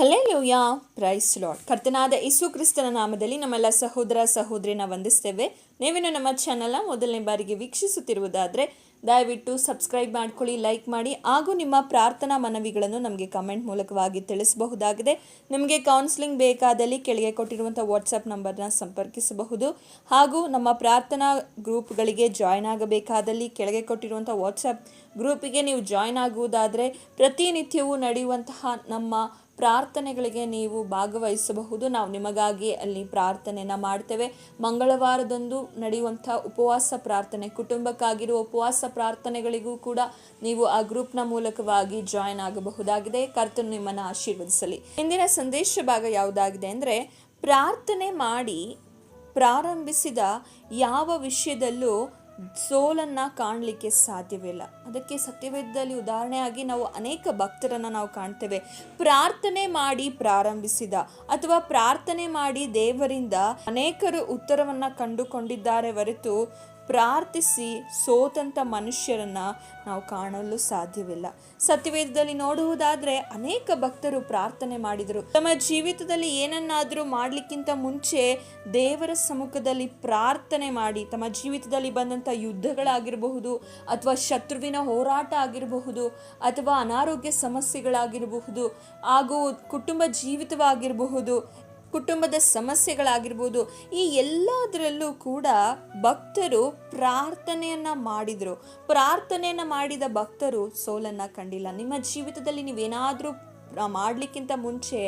Hallelujah, price Lad ಕರ್ತನಾದ ಯೇಸು ಕ್ರಿಸ್ತನ ನಾಮದಲ್ಲಿ ನಮ್ಮೆಲ್ಲ ಸಹೋದರ ಸಹೋದರಿನ ವಂದಿಸ್ತೇವೆ. ನೀವೇನು ನಮ್ಮ ಚಾನಲ್ನ ಮೊದಲನೇ ಬಾರಿಗೆ ವೀಕ್ಷಿಸುತ್ತಿರುವುದಾದರೆ, ದಯವಿಟ್ಟು ಸಬ್ಸ್ಕ್ರೈಬ್ ಮಾಡ್ಕೊಳ್ಳಿ, ಲೈಕ್ ಮಾಡಿ, ಹಾಗೂ ನಿಮ್ಮ ಪ್ರಾರ್ಥನಾ ಮನವಿಗಳನ್ನು ನಮಗೆ ಕಮೆಂಟ್ ಮೂಲಕವಾಗಿ ತಿಳಿಸಬಹುದಾಗಿದೆ. ನಿಮಗೆ ಕೌನ್ಸಿಲಿಂಗ್ ಬೇಕಾದಲ್ಲಿ ಕೆಳಗೆ ಕೊಟ್ಟಿರುವಂಥ ವಾಟ್ಸಪ್ ನಂಬರ್ನ ಸಂಪರ್ಕಿಸಬಹುದು. ಹಾಗೂ ನಮ್ಮ ಪ್ರಾರ್ಥನಾ ಗ್ರೂಪ್ಗಳಿಗೆ ಜಾಯ್ನ್ ಆಗಬೇಕಾದಲ್ಲಿ ಕೆಳಗೆ ಕೊಟ್ಟಿರುವಂಥ ವಾಟ್ಸಪ್ ಗ್ರೂಪಿಗೆ ನೀವು ಜಾಯ್ನ್ ಆಗುವುದಾದರೆ, ಪ್ರತಿನಿತ್ಯವೂ ನಡೆಯುವಂತಹ ನಮ್ಮ ಪ್ರಾರ್ಥನೆಗಳಿಗೆ ನೀವು ಭಾಗವಹಿಸಬಹುದು. ನಾವು ನಿಮಗಾಗಿ ಅಲ್ಲಿ ಪ್ರಾರ್ಥನೆಯನ್ನು ಮಾಡ್ತೇವೆ. ಮಂಗಳವಾರದಂದು ನಡೆಯುವಂಥ ಉಪವಾಸ ಪ್ರಾರ್ಥನೆ, ಕುಟುಂಬಕ್ಕಾಗಿರುವ ಉಪವಾಸ ಪ್ರಾರ್ಥನೆಗಳಿಗೂ ಕೂಡ ನೀವು ಆ ಗ್ರೂಪ್ನ ಮೂಲಕವಾಗಿ ಜಾಯ್ನ್ ಆಗಬಹುದಾಗಿದೆ. ಕರ್ತನು ನಿಮ್ಮನ್ನು ಆಶೀರ್ವದಿಸಲಿ. ಇಂದಿನ ಸಂದೇಶ ಭಾಗ ಯಾವುದಾಗಿದೆ ಅಂದರೆ, ಪ್ರಾರ್ಥನೆ ಮಾಡಿ ಪ್ರಾರಂಭಿಸಿದ ಯಾವ ವಿಷಯದಲ್ಲೂ ಸೋಲನ್ನು ಕಾಣಲಿಕ್ಕೆ ಸಾಧ್ಯವಿಲ್ಲ. ಅದಕ್ಕೆ ಸತ್ಯವೇದದಲ್ಲಿ ಉದಾಹರಣೆಯಾಗಿ ನಾವು ಅನೇಕ ಭಕ್ತರನ್ನು ನಾವು ಕಾಣ್ತೇವೆ. ಪ್ರಾರ್ಥನೆ ಮಾಡಿ ಪ್ರಾರಂಭಿಸಿದ ಅಥವಾ ಪ್ರಾರ್ಥನೆ ಮಾಡಿ ದೇವರಿಂದ ಅನೇಕರು ಉತ್ತರವನ್ನು ಕಂಡುಕೊಂಡಿದ್ದಾರೆ ಹೊರತು ಪ್ರಾರ್ಥಿಸಿ ಸೋತಂಥ ಮನುಷ್ಯರನ್ನ ನಾವು ಕಾಣಲು ಸಾಧ್ಯವಿಲ್ಲ. ಸತ್ಯವೇದದಲ್ಲಿ ನೋಡುವುದಾದ್ರೆ ಅನೇಕ ಭಕ್ತರು ಪ್ರಾರ್ಥನೆ ಮಾಡಿದರು. ತಮ್ಮ ಜೀವಿತದಲ್ಲಿ ಏನನ್ನಾದರೂ ಮಾಡಲಿಕ್ಕಿಂತ ಮುಂಚೆ ದೇವರ ಸಮ್ಮುಖದಲ್ಲಿ ಪ್ರಾರ್ಥನೆ ಮಾಡಿ, ತಮ್ಮ ಜೀವಿತದಲ್ಲಿ ಬಂದಂಥ ಯುದ್ಧಗಳಾಗಿರಬಹುದು ಅಥವಾ ಶತ್ರುವಿನ ಹೋರಾಟ ಆಗಿರಬಹುದು ಅಥವಾ ಅನಾರೋಗ್ಯ ಸಮಸ್ಯೆಗಳಾಗಿರಬಹುದು, ಹಾಗೂ ಕುಟುಂಬ ಜೀವಿತವಾಗಿರಬಹುದು ಕುಟುಂಬದ ಸಮಸ್ಯೆಗಳಾಗಿರ್ಬೋದು, ಈ ಎಲ್ಲದರಲ್ಲೂ ಕೂಡ ಭಕ್ತರು ಪ್ರಾರ್ಥನೆಯನ್ನು ಮಾಡಿದರು. ಪ್ರಾರ್ಥನೆಯನ್ನು ಮಾಡಿದ ಭಕ್ತರು ಸೋಲನ್ನು ಕಂಡಿಲ್ಲ. ನಿಮ್ಮ ಜೀವಿತದಲ್ಲಿ ನೀವೇನಾದರೂ ಮಾಡಲಿಕ್ಕಿಂತ ಮುಂಚೆ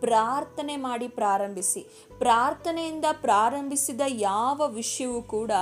ಪ್ರಾರ್ಥನೆ ಮಾಡಿ ಪ್ರಾರಂಭಿಸಿ. ಪ್ರಾರ್ಥನೆಯಿಂದ ಪ್ರಾರಂಭಿಸಿದ ಯಾವ ವಿಷಯವೂ ಕೂಡ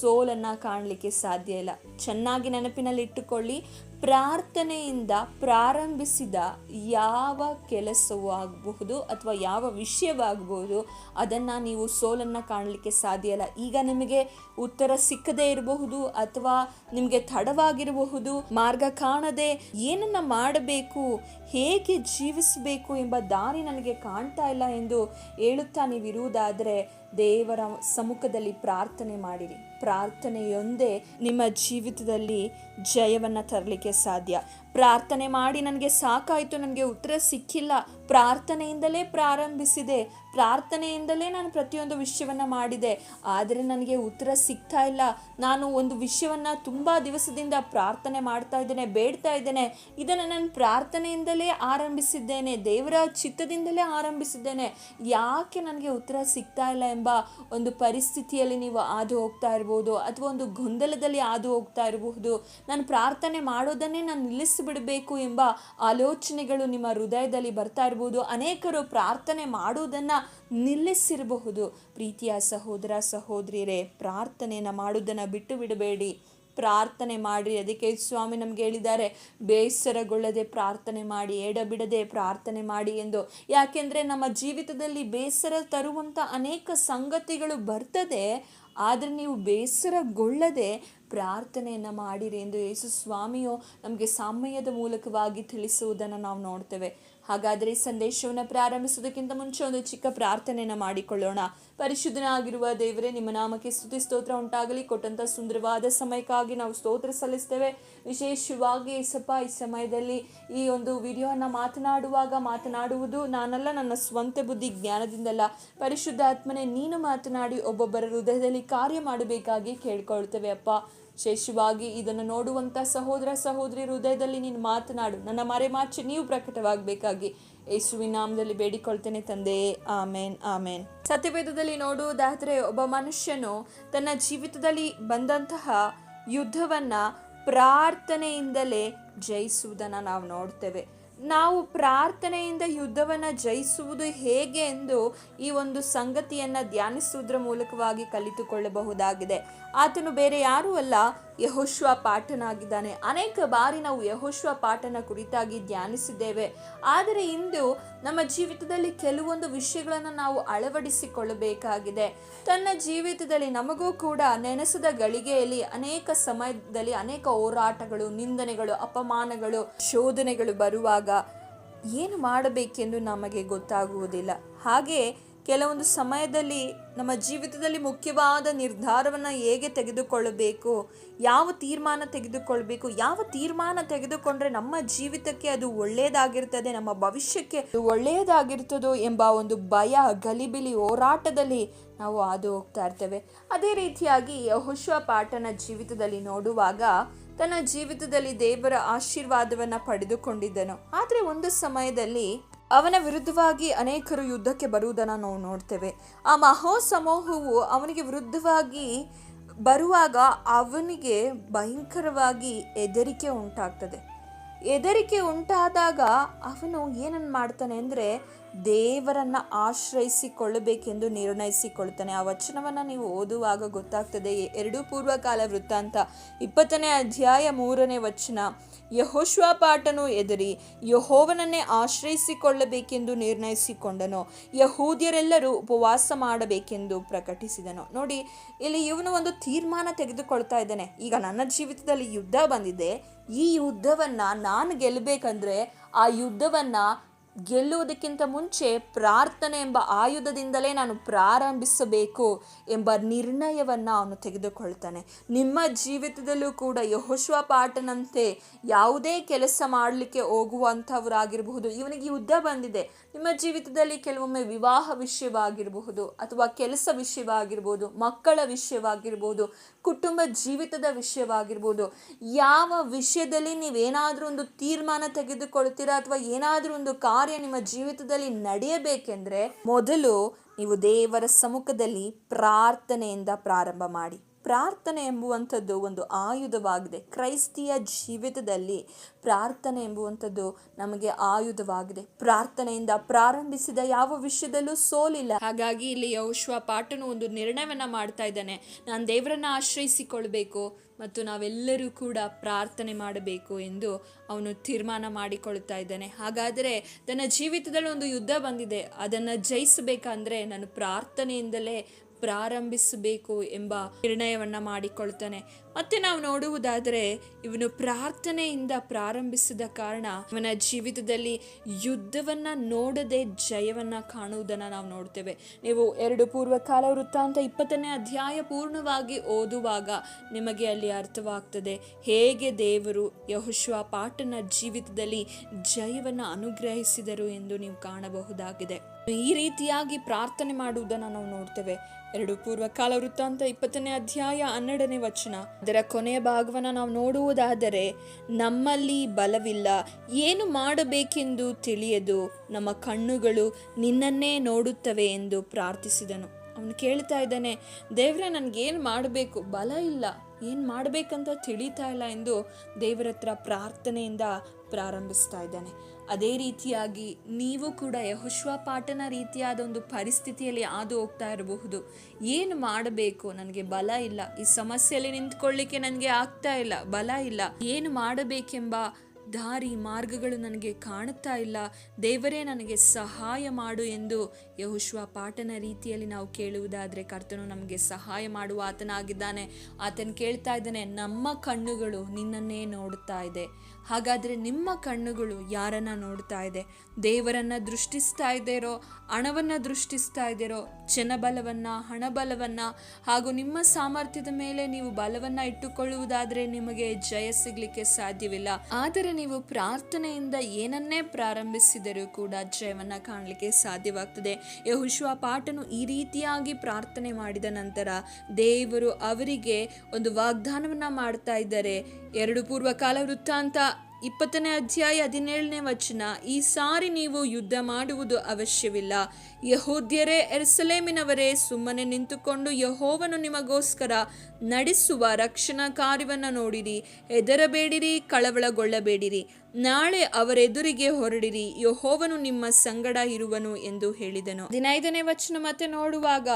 ಸೋಲನ್ನು ಕಾಣಲಿಕ್ಕೆ ಸಾಧ್ಯ ಇಲ್ಲ. ಚೆನ್ನಾಗಿ ನೆನಪಿನಲ್ಲಿಟ್ಟುಕೊಳ್ಳಿ ಪ್ರಾರ್ಥನೆಯಿಂದ ಪ್ರಾರಂಭಿಸಿದ ಯಾವ ಕೆಲಸವೂ ಆಗಬಹುದು ಅಥವಾ ಯಾವ ವಿಷಯವಾಗಬಹುದು ಅದನ್ನು ನೀವು ಸೋಲನ್ನು ಕಾಣಲಿಕ್ಕೆ ಸಾಧ್ಯ ಇಲ್ಲ. ಈಗ ನಿಮಗೆ ಉತ್ತರ ಸಿಕ್ಕದೇ ಇರಬಹುದು ಅಥವಾ ನಿಮಗೆ ತಡವಾಗಿರಬಹುದು, ಮಾರ್ಗ ಕಾಣದೆ ಏನನ್ನ ಮಾಡಬೇಕು, ಹೇಗೆ ಜೀವಿಸಬೇಕು ಎಂಬ ದಾರಿ ನನಗೆ ಕಾಣ್ತಾ ಇಲ್ಲ ಎಂದು ಹೇಳುತ್ತಾ ನೀವಿರುವುದಾದರೆ ದೇವರ ಸಮ್ಮುಖದಲ್ಲಿ ಪ್ರಾರ್ಥನೆ ಮಾಡಿರಿ. ಪ್ರಾರ್ಥನೆಯೊಂದೇ ನಿಮ್ಮ ಜೀವಿತದಲ್ಲಿ ಜಯವನ್ನು ತರಲಿಕ್ಕೆ ಸಾಧ್ಯ. ಪ್ರಾರ್ಥನೆ ಮಾಡಿ ನನಗೆ ಸಾಕಾಯಿತು, ನನಗೆ ಉತ್ತರ ಸಿಕ್ಕಿಲ್ಲ. ಪ್ರಾರ್ಥನೆಯಿಂದಲೇ ಪ್ರಾರಂಭಿಸಿದೆ. ಪ್ರಾರ್ಥನೆಯಿಂದಲೇ ನಾನು ಪ್ರತಿಯೊಂದು ವಿಷಯವನ್ನು ಮಾಡಿದೆ. ಆದರೆ ನನಗೆ ಉತ್ತರ ಸಿಗ್ತಾ ಇಲ್ಲ. ನಾನು ಒಂದು ವಿಷಯವನ್ನು ತುಂಬ ದಿವಸದಿಂದ ಪ್ರಾರ್ಥನೆ ಮಾಡ್ತಾ ಇದ್ದೇನೆ, ಬೇಡ್ತಾ ಇದ್ದೇನೆ. ಇದನ್ನು ನಾನು ಪ್ರಾರ್ಥನೆಯಿಂದಲೇ ಆರಂಭಿಸಿದ್ದೇನೆ. ದೇವರ ಚಿತ್ತದಿಂದಲೇ ಆರಂಭಿಸಿದ್ದೇನೆ. ಯಾಕೆ ನನಗೆ ಉತ್ತರ ಸಿಗ್ತಾ ಇಲ್ಲ ಎಂಬ ಒಂದು ಪರಿಸ್ಥಿತಿಯಲ್ಲಿ ನೀವು ಹಾದು ಹೋಗ್ತಾ ಇರ್ಬೋದು, ಅಥವಾ ಒಂದು ಗೊಂದಲದಲ್ಲಿ ಹಾದು ಹೋಗ್ತಾ ಇರಬಹುದು. ನಾನು ಪ್ರಾರ್ಥನೆ ಮಾಡೋದನ್ನೇ ನಾನು ನಿಲ್ಲಿಸಿಬಿಡಬೇಕು ಎಂಬ ಆಲೋಚನೆಗಳು ನಿಮ್ಮ ಹೃದಯದಲ್ಲಿ ಬರ್ತಾ ಇರ್ಬೋದು. ಅನೇಕರು ಪ್ರಾರ್ಥನೆ ಮಾಡುವುದನ್ನು ನಿಲ್ಲಿಸಿರಬಹುದು. ಪ್ರೀತಿಯ ಸಹೋದರ, ಸಹೋದರಿಯರೇ, ಪ್ರಾರ್ಥನೆಯನ್ನು ಮಾಡುವುದನ್ನು ಬಿಟ್ಟು ಬಿಡಬೇಡಿ ಪ್ರಾರ್ಥನೆ ಮಾಡಿ ಅದಕ್ಕೆ ಸ್ವಾಮಿ ನಮಗೆ ಹೇಳಿದ್ದಾರೆ, ಬೇಸರಗೊಳ್ಳದೆ ಪ್ರಾರ್ಥನೆ ಮಾಡಿ, ಎಡಬಿಡದೆ ಪ್ರಾರ್ಥನೆ ಮಾಡಿ ಎಂದು. ಯಾಕೆಂದರೆ ನಮ್ಮ ಜೀವಿತದಲ್ಲಿ ಬೇಸರ ತರುವಂಥ ಅನೇಕ ಸಂಗತಿಗಳು ಬರ್ತದೆ, ಆದರೆ ನೀವು ಬೇಸರಗೊಳ್ಳದೆ ಪ್ರಾರ್ಥನೆಯನ್ನು ಮಾಡಿರಿ ಎಂದು ಯೇಸು ಸ್ವಾಮಿಯು ನಮಗೆ ಸಮಯದ ಮೂಲಕವಾಗಿ ತಿಳಿಸುವುದನ್ನು ನಾವು ನೋಡ್ತೇವೆ. ಹಾಗಾದರೆ ಸಂದೇಶವನ್ನು ಪ್ರಾರಂಭಿಸುವುದಕ್ಕಿಂತ ಮುಂಚೆ ಒಂದು ಚಿಕ್ಕ ಪ್ರಾರ್ಥನೆಯನ್ನು ಮಾಡಿಕೊಳ್ಳೋಣ. ಪರಿಶುದ್ಧನಾಗಿರುವ ದೇವರೇ, ನಿಮ್ಮ ನಾಮಕ್ಕೆ ಸ್ತುತಿ, ಸ್ತೋತ್ರ ಉಂಟಾಗಲಿ. ಕೊಟ್ಟಂಥ ಸುಂದರವಾದ ಸಮಯಕ್ಕಾಗಿ ನಾವು ಸ್ತೋತ್ರ ಸಲ್ಲಿಸ್ತೇವೆ. ವಿಶೇಷವಾಗಿ ಸಪ್ಪ ಈ ಸಮಯದಲ್ಲಿ ಈ ಒಂದು ವಿಡಿಯೋವನ್ನು ಮಾತನಾಡುವಾಗ ಮಾತನಾಡುವುದು ನಾನಲ್ಲ, ನನ್ನ ಸ್ವಂತ ಬುದ್ಧಿ ಜ್ಞಾನದಿಂದಲ್ಲ. ಪರಿಶುದ್ಧ ಆತ್ಮನೇ ನೀನು ಮಾತನಾಡಿ ಒಬ್ಬೊಬ್ಬರ ಹೃದಯದಲ್ಲಿ ಕಾರ್ಯ ಮಾಡಬೇಕಾಗಿ ಕೇಳ್ಕೊಳ್ತೇವೆ ಅಪ್ಪ. ವಿಶೇಷವಾಗಿ ಇದನ್ನು ನೋಡುವಂಥ ಸಹೋದರ ಸಹೋದರಿ ಹೃದಯದಲ್ಲಿ ನೀನು ಮಾತನಾಡು. ನನ್ನ ಮರೆಮಾಚಿ ನೀವು ಪ್ರಕಟವಾಗಬೇಕಾಗಿ. ಯೇಸುವಿನ ನಾಮದಲ್ಲಿ ಬೇಡಿಕೊಳ್ತೇನೆ ತಂದೆ. ಆಮೇನ್ ಆಮೇನ್. ಸತ್ಯವೇದದಲ್ಲಿ ನೋಡುವುದಾದರೆ ಒಬ್ಬ ಮನುಷ್ಯನು ತನ್ನ ಜೀವಿತದಲ್ಲಿ ಬಂದಂತಹ ಯುದ್ಧವನ್ನು ಪ್ರಾರ್ಥನೆಯಿಂದಲೇ ಜಯಿಸುವುದನ್ನು ನಾವು ನೋಡ್ತೇವೆ. ನಾವು ಪ್ರಾರ್ಥನೆಯಿಂದ ಯುದ್ಧವನ್ನು ಜಯಿಸುವುದು ಹೇಗೆ ಎಂದು ಈ ಒಂದು ಸಂಗತಿಯನ್ನು ಧ್ಯಾನಿಸುವುದರ ಮೂಲಕವಾಗಿ ಕಲಿತುಕೊಳ್ಳಬಹುದಾಗಿದೆ. ಆತನು ಬೇರೆ ಯಾರೂ ಅಲ್ಲ ಯಹೋಶ್ವ ಪಾಠನಾಗಿದ್ದಾನೆ. ಅನೇಕ ಬಾರಿ ನಾವು ಯಹೋಶ್ವ ಪಾಠನ ಕುರಿತಾಗಿ ಧ್ಯಾನಿಸಿದ್ದೇವೆ. ಆದರೆ ಇಂದು ನಮ್ಮ ಜೀವಿತದಲ್ಲಿ ಕೆಲವೊಂದು ವಿಷಯಗಳನ್ನು ನಾವು ಅಳವಡಿಸಿಕೊಳ್ಳಬೇಕಾಗಿದೆ. ತನ್ನ ಜೀವಿತದಲ್ಲಿ ನಮಗೂ ಕೂಡ ನೆನೆಸದ ಗಳಿಗೆಯಲ್ಲಿ ಅನೇಕ ಸಮಯದಲ್ಲಿ ಅನೇಕ ಹೋರಾಟಗಳು, ನಿಂದನೆಗಳು, ಅಪಮಾನಗಳು, ಶೋಧನೆಗಳು ಬರುವಾಗ ಏನು ಮಾಡಬೇಕೆಂದು ನಮಗೆ ಗೊತ್ತಾಗುವುದಿಲ್ಲ. ಹಾಗೆ ಕೆಲವೊಂದು ಸಮಯದಲ್ಲಿ ನಮ್ಮ ಜೀವಿತದಲ್ಲಿ ಮುಖ್ಯವಾದ ನಿರ್ಧಾರವನ್ನು ಹೇಗೆ ತೆಗೆದುಕೊಳ್ಳಬೇಕು, ಯಾವ ತೀರ್ಮಾನ ತೆಗೆದುಕೊಳ್ಬೇಕು, ಯಾವ ತೀರ್ಮಾನ ತೆಗೆದುಕೊಂಡ್ರೆ ನಮ್ಮ ಜೀವಿತಕ್ಕೆ ಅದು ಒಳ್ಳೆಯದಾಗಿರ್ತದೆ ನಮ್ಮ ಭವಿಷ್ಯಕ್ಕೆ ಅದು ಒಳ್ಳೆಯದಾಗಿರ್ತದೋ ಎಂಬ ಒಂದು ಭಯ, ಗಲಿಬಿಲಿ ಹೋರಾಟದಲ್ಲಿ ನಾವು ಹಾದು ಹೋಗ್ತಾ ಇರ್ತೇವೆ. ಅದೇ ರೀತಿಯಾಗಿ ಯಹುಶ್ವ ಪಾಠನ ಜೀವಿತದಲ್ಲಿ ನೋಡುವಾಗ ತನ್ನ ಜೀವಿತದಲ್ಲಿ ದೇವರ ಆಶೀರ್ವಾದವನ್ನು ಪಡೆದುಕೊಂಡಿದ್ದನು. ಆದರೆ ಒಂದು ಸಮಯದಲ್ಲಿ ಅವನ ವಿರುದ್ಧವಾಗಿ ಅನೇಕರು ಯುದ್ಧಕ್ಕೆ ಬರುವುದನ್ನು ನಾವು ನೋಡ್ತೇವೆ. ಆ ಮಹೋ ಸಮೂಹವು ಅವನಿಗೆ ವಿರುದ್ಧವಾಗಿ ಬರುವಾಗ ಅವನಿಗೆ ಭಯಂಕರವಾಗಿ ಹೆದರಿಕೆ ಉಂಟಾಗ್ತದೆ. ಹೆದರಿಕೆ ಉಂಟಾದಾಗ ಅವನು ಏನನ್ನು ಮಾಡ್ತಾನೆ ಅಂದರೆ ದೇವರನ್ನು ಆಶ್ರಯಿಸಿಕೊಳ್ಳಬೇಕೆಂದು ನಿರ್ಣಯಿಸಿಕೊಳ್ತಾನೆ. ಆ ವಚನವನ್ನು ನೀವು ಓದುವಾಗ ಗೊತ್ತಾಗ್ತದೆ ಎರಡು ಪೂರ್ವಕಾಲ ವೃತ್ತಾಂತ ಇಪ್ಪತ್ತನೇ ಅಧ್ಯಾಯ ಮೂರನೇ ವಚನ ಯಹೋಶ್ವಾಪಾಟನು ಎದುರಿ ಯಹೋವನನ್ನೇ ಆಶ್ರಯಿಸಿಕೊಳ್ಳಬೇಕೆಂದು ನಿರ್ಣಯಿಸಿಕೊಂಡನು. ಯಹೂದ್ಯರೆಲ್ಲರೂ ಉಪವಾಸ ಮಾಡಬೇಕೆಂದು ಪ್ರಕಟಿಸಿದನು. ನೋಡಿ, ಇಲ್ಲಿ ಇವನು ಒಂದು ತೀರ್ಮಾನ ತೆಗೆದುಕೊಳ್ತಾ ಇದ್ದಾನೆ. ಈಗ ನನ್ನ ಜೀವಿತದಲ್ಲಿ ಯುದ್ಧ ಬಂದಿದೆ. ಈ ಯುದ್ಧವನ್ನು ನಾನು ಗೆಲ್ಲಬೇಕಂದ್ರೆ ಆ ಯುದ್ಧವನ್ನು ಗೆಲ್ಲುವುದಕ್ಕಿಂತ ಮುಂಚೆ ಪ್ರಾರ್ಥನೆ ಎಂಬ ಆಯುಧದಿಂದಲೇ ನಾನು ಪ್ರಾರಂಭಿಸಬೇಕು ಎಂಬ ನಿರ್ಣಯವನ್ನು ಅವನು ತೆಗೆದುಕೊಳ್ತಾನೆ. ನಿಮ್ಮ ಜೀವಿತದಲ್ಲೂ ಕೂಡ ಯಹೋಶ್ವ ಪಾಠನಂತೆ ಯಾವುದೇ ಕೆಲಸ ಮಾಡಲಿಕ್ಕೆ ಹೋಗುವಂಥವರಾಗಿರಬಹುದು. ಇವನಿಗೆ ಯುದ್ಧ ಬಂದಿದೆ. ನಿಮ್ಮ ಜೀವಿತದಲ್ಲಿ ಕೆಲವೊಮ್ಮೆ ವಿವಾಹ ವಿಷಯವಾಗಿರಬಹುದು ಅಥವಾ ಕೆಲಸ ವಿಷಯವಾಗಿರ್ಬೋದು, ಮಕ್ಕಳ ವಿಷಯವಾಗಿರ್ಬೋದು, ಕುಟುಂಬ ಜೀವಿತದ ವಿಷಯವಾಗಿರ್ಬೋದು, ಯಾವ ವಿಷಯದಲ್ಲಿ ನೀವೇನಾದರೂ ಒಂದು ತೀರ್ಮಾನ ತೆಗೆದುಕೊಳ್ತೀರಾ ಅಥವಾ ಏನಾದರೂ ಒಂದು ಕಾರ್ಯ ನಿಮ್ಮ ಜೀವಿತದಲ್ಲಿ ನಡೆಯಬೇಕೆಂದರೆ ಮೊದಲು ನೀವು ದೇವರ ಸಮ್ಮುಖದಲ್ಲಿ ಪ್ರಾರ್ಥನೆಯಿಂದ ಪ್ರಾರಂಭ ಮಾಡಿ. ಪ್ರಾರ್ಥನೆ ಎಂಬುವಂಥದ್ದು ಒಂದು ಆಯುಧವಾಗಿದೆ. ಕ್ರೈಸ್ತಿಯ ಜೀವಿತದಲ್ಲಿ ಪ್ರಾರ್ಥನೆ ಎಂಬುವಂಥದ್ದು ನಮಗೆ ಆಯುಧವಾಗಿದೆ. ಪ್ರಾರ್ಥನೆಯಿಂದ ಪ್ರಾರಂಭಿಸಿದ ಯಾವ ವಿಷಯದಲ್ಲೂ ಸೋಲಿಲ್ಲ. ಹಾಗಾಗಿ ಇಲ್ಲಿ ಯೌಶ್ವ ಪಾಠನು ಒಂದು ನಿರ್ಣಯವನ್ನು ಮಾಡ್ತಾ ಇದ್ದಾನೆ. ನಾನು ದೇವರನ್ನು ಆಶ್ರಯಿಸಿಕೊಳ್ಬೇಕು ಮತ್ತು ನಾವೆಲ್ಲರೂ ಕೂಡ ಪ್ರಾರ್ಥನೆ ಮಾಡಬೇಕು ಎಂದು ಅವನು ತೀರ್ಮಾನ ಮಾಡಿಕೊಳ್ತಾ ಇದ್ದಾನೆ. ಹಾಗಾದರೆ ತನ್ನ ಜೀವಿತದಲ್ಲಿ ಒಂದು ಯುದ್ಧ ಬಂದಿದೆ. ಅದನ್ನು ಜಯಿಸಬೇಕಂದ್ರೆ ನಾನು ಪ್ರಾರ್ಥನೆಯಿಂದಲೇ ಪ್ರಾರಂಭಿಸಬೇಕು ಎಂಬ ನಿರ್ಣಯವನ್ನ ಮಾಡಿಕೊಳ್ತಾನೆ. ಮತ್ತೆ ನಾವು ನೋಡುವುದಾದರೆ ಇವನು ಪ್ರಾರ್ಥನೆಯಿಂದ ಪ್ರಾರಂಭಿಸಿದ ಕಾರಣ ಇವನ ಜೀವಿತದಲ್ಲಿ ಯುದ್ಧವನ್ನ ನೋಡದೆ ಜಯವನ್ನ ಕಾಣುವುದನ್ನು ನಾವು ನೋಡ್ತೇವೆ. ನೀವು ಎರಡು ಪೂರ್ವಕಾಲ ವೃತ್ತಾಂತ ಇಪ್ಪತ್ತನೇ ಅಧ್ಯಾಯ ಪೂರ್ಣವಾಗಿ ಓದುವಾಗ ನಿಮಗೆ ಅಲ್ಲಿ ಅರ್ಥವಾಗ್ತದೆ, ಹೇಗೆ ದೇವರು ಯಹುಶ್ವ ಪಾಟನ ಜೀವಿತದಲ್ಲಿ ಜಯವನ್ನು ಅನುಗ್ರಹಿಸಿದರು ಎಂದು ನೀವು ಕಾಣಬಹುದಾಗಿದೆ. ಈ ರೀತಿಯಾಗಿ ಪ್ರಾರ್ಥನೆ ಮಾಡುವುದನ್ನು ನಾವು ನೋಡ್ತೇವೆ. ಎರಡು ಪೂರ್ವಕಾಲ ವೃತ್ತಾಂತ ಇಪ್ಪತ್ತನೇ ಅಧ್ಯಾಯ ಹನ್ನೆರಡನೇ ವಚನ. ಅದರ ಕೊನೆಯ ಭಾಗವನ್ನು ನಾವು ನೋಡುವುದಾದರೆ ನಮ್ಮಲ್ಲಿ ಬಲವಿಲ್ಲ. ಏನು ಮಾಡಬೇಕೆಂದು ತಿಳಿಯದು. ನಮ್ಮ ಕಣ್ಣುಗಳು ನಿನ್ನನ್ನೇ ನೋಡುತ್ತವೆ ಎಂದು ಪ್ರಾರ್ಥಿಸಿದನು. ಅವನು ಕೇಳ್ತಾ ಇದ್ದಾನೆ, ದೇವ್ರೆ, ನನಗೇನು ಮಾಡಬೇಕು? ಬಲ ಇಲ್ಲ. ಏನು ಮಾಡಬೇಕಂತ ತಿಳಿತಾ ಇಲ್ಲ ಎಂದು ದೇವರ ಹತ್ರ ಪ್ರಾರ್ಥನೆಯಿಂದ ಪ್ರಾರಂಭಿಸ್ತಾ ಇದ್ದಾನೆ. ಅದೇ ರೀತಿಯಾಗಿ ನೀವು ಕೂಡ ಯಹುಶ್ವ ಪಾಠನ ರೀತಿಯಾದ ಒಂದು ಪರಿಸ್ಥಿತಿಯಲ್ಲಿ ಹಾದು ಹೋಗ್ತಾ ಇರಬಹುದು. ಏನು ಮಾಡಬೇಕು? ನನಗೆ ಬಲ ಇಲ್ಲ. ಈ ಸಮಸ್ಯೆಯಲ್ಲಿ ನಿಂತ್ಕೊಳ್ಳಿಕ್ಕೆ ನನಗೆ ಆಗ್ತಾ ಇಲ್ಲ. ಬಲ ಇಲ್ಲ. ಏನು ಮಾಡಬೇಕೆಂಬ ದಾರಿ ಮಾರ್ಗಗಳು ನನಗೆ ಕಾಣುತ್ತಾ ಇಲ್ಲ. ದೇವರೇ, ನನಗೆ ಸಹಾಯ ಮಾಡು ಎಂದು ಯಹುಶ್ವ ಪಾಠನ ರೀತಿಯಲ್ಲಿ ನಾವು ಕೇಳುವುದಾದರೆ ಕರ್ತನು ನಮಗೆ ಸಹಾಯ ಮಾಡುವ ಆತನಾಗಿದ್ದಾನೆ. ಆತನು ಕೇಳ್ತಾ ಇದ್ದಾನೆ, ನಮ್ಮ ಕಣ್ಣುಗಳು ನಿನ್ನನ್ನೇ ನೋಡುತ್ತಾ ಇದೆ. ಹಾಗಾದರೆ ನಿಮ್ಮ ಕಣ್ಣುಗಳು ಯಾರನ್ನ ನೋಡ್ತಾ ಇದೆ? ದೇವರನ್ನ ದೃಷ್ಟಿಸ್ತಾ ಇದ್ದೀರೋ, ಹಣವನ್ನು ದೃಷ್ಟಿಸ್ತಾ ಇದ್ದೀರೋ, ಜನಬಲವನ್ನು, ಹಣಬಲವನ್ನು? ಹಾಗೂ ನಿಮ್ಮ ಸಾಮರ್ಥ್ಯದ ಮೇಲೆ ನೀವು ಬಲವನ್ನು ಇಟ್ಟುಕೊಳ್ಳುವುದಾದರೆ ನಿಮಗೆ ಜಯ ಸಿಗಲಿಕ್ಕೆ ಸಾಧ್ಯವಿಲ್ಲ. ಆದರೆ ನೀವು ಪ್ರಾರ್ಥನೆಯಿಂದ ಏನನ್ನೇ ಪ್ರಾರಂಭಿಸಿದರೂ ಕೂಡ ಜಯವನ್ನು ಕಾಣಲಿಕ್ಕೆ ಸಾಧ್ಯವಾಗ್ತದೆ. ಯಹುಶ್ವ ಪಾಠನು ಈ ರೀತಿಯಾಗಿ ಪ್ರಾರ್ಥನೆ ಮಾಡಿದ ನಂತರ ದೇವರು ಅವರಿಗೆ ಒಂದು ವಾಗ್ದಾನವನ್ನು ಮಾಡ್ತಾ ಇದ್ದಾರೆ. ಎರಡು ಪೂರ್ವಕಾಲ ವೃತ್ತಾಂತ ಇಪ್ಪತ್ತನೇ ಅಧ್ಯಾಯ ಹದಿನೇಳನೇ ವಚನ, ಈ ಸಾರಿ ನೀವು ಯುದ್ಧ ಮಾಡುವುದು ಅವಶ್ಯವಿಲ್ಲ. ಯಹೋದ್ಯರೇ ಎರ್ಸಲೇಮಿನವರೇ ಸುಮ್ಮನೆ ನಿಂತುಕೊಂಡು ಯಹೋವನು ನಿಮಗೋಸ್ಕರ ನಡೆಸುವ ರಕ್ಷಣಾ ಕಾರ್ಯವನ್ನು ನೋಡಿರಿ. ಹೆದರಬೇಡಿರಿ, ಕಳವಳಗೊಳ್ಳಬೇಡಿರಿ. ನಾಳೆ ಅವರೆದುರಿಗೆ ಹೊರಡಿರಿ. ಯಹೋವನು ನಿಮ್ಮ ಸಂಗಡ ಇರುವನು ಎಂದು ಹೇಳಿದನು. ಹದಿನೈದನೇ ವಚನ ಮತ್ತೆ ನೋಡುವಾಗ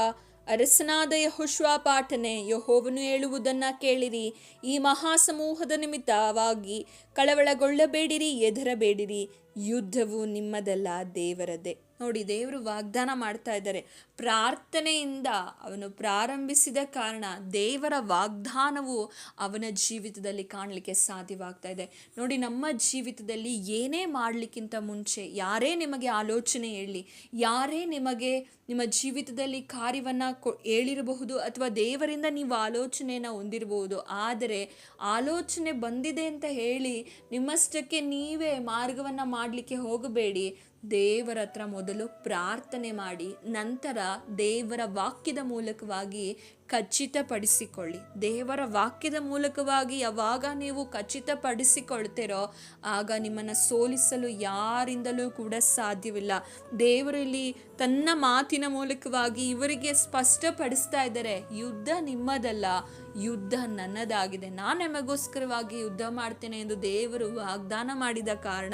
ಅರಸನಾದ ಯಹೋಶ್ವಾಪಾಠನೆ ಯಹೋವನು ಹೇಳುವುದನ್ನು ಕೇಳಿರಿ. ಈ ಮಹಾಸಮೂಹದ ನಿಮಿತ್ತವಾಗಿ ಕಳವಳಗೊಳ್ಳಬೇಡಿರಿ ಎದರಬೇಡಿರಿ ಯುದ್ಧವು ನಿಮ್ಮದಲ್ಲ ದೇವರದೇ. ನೋಡಿ ದೇವರು ವಾಗ್ದಾನ ಮಾಡ್ತಾ ಇದ್ದಾರೆ. ಪ್ರಾರ್ಥನೆಯಿಂದ ಅವನು ಪ್ರಾರಂಭಿಸಿದ ಕಾರಣ ದೇವರ ವಾಗ್ದಾನವು ಅವನ ಜೀವಿತದಲ್ಲಿ ಕಾಣಲಿಕ್ಕೆ ಸಾಧ್ಯವಾಗ್ತಾ ಇದೆ. ನೋಡಿ ನಮ್ಮ ಜೀವಿತದಲ್ಲಿ ಏನೇ ಮಾಡಲಿಕ್ಕಿಂತ ಮುಂಚೆ ಯಾರೇ ನಿಮಗೆ ಆಲೋಚನೆ ಹೇಳಿ, ಯಾರೇ ನಿಮಗೆ ನಿಮ್ಮ ಜೀವಿತದಲ್ಲಿ ಕಾರ್ಯವನ್ನು ಕೊ ಹೇಳಿರಬಹುದು ಅಥವಾ ದೇವರಿಂದ ನೀವು ಆಲೋಚನೆಯನ್ನು ಹೊಂದಿರಬಹುದು, ಆದರೆ ಆಲೋಚನೆ ಬಂದಿದೆ ಅಂತ ಹೇಳಿ ನಿಮ್ಮಷ್ಟಕ್ಕೆ ನೀವೇ ಮಾರ್ಗವನ್ನು ಮಾಡಲಿಕ್ಕೆ ಹೋಗಬೇಡಿ. ದೇವರ ಹತ್ರ ಮೊದಲು ಪ್ರಾರ್ಥನೆ ಮಾಡಿ, ನಂತರ ದೇವರ ವಾಕ್ಯದ ಮೂಲಕವಾಗಿ ಖಚಿತಪಡಿಸಿಕೊಳ್ಳಿ. ದೇವರ ವಾಕ್ಯದ ಮೂಲಕವಾಗಿ ಯಾವಾಗ ನೀವು ಖಚಿತಪಡಿಸಿಕೊಳ್ತೀರೋ, ಆಗ ನಿಮ್ಮನ್ನು ಸೋಲಿಸಲು ಯಾರಿಂದಲೂ ಕೂಡ ಸಾಧ್ಯವಿಲ್ಲ. ದೇವರಲ್ಲಿ ತನ್ನ ಮಾತಿನ ಮೂಲಕವಾಗಿ ಇವರಿಗೆ ಸ್ಪಷ್ಟಪಡಿಸ್ತಾ ಇದ್ದಾರೆ, ಯುದ್ಧ ನಿಮ್ಮದಲ್ಲ, ಯುದ್ಧ ನನ್ನದಾಗಿದೆ. ನಾನು ನಿಮಗೋಸ್ಕರವಾಗಿ ಯುದ್ಧ ಮಾಡ್ತೇನೆ ಎಂದು ದೇವರು ವಾಗ್ದಾನ ಮಾಡಿದ ಕಾರಣ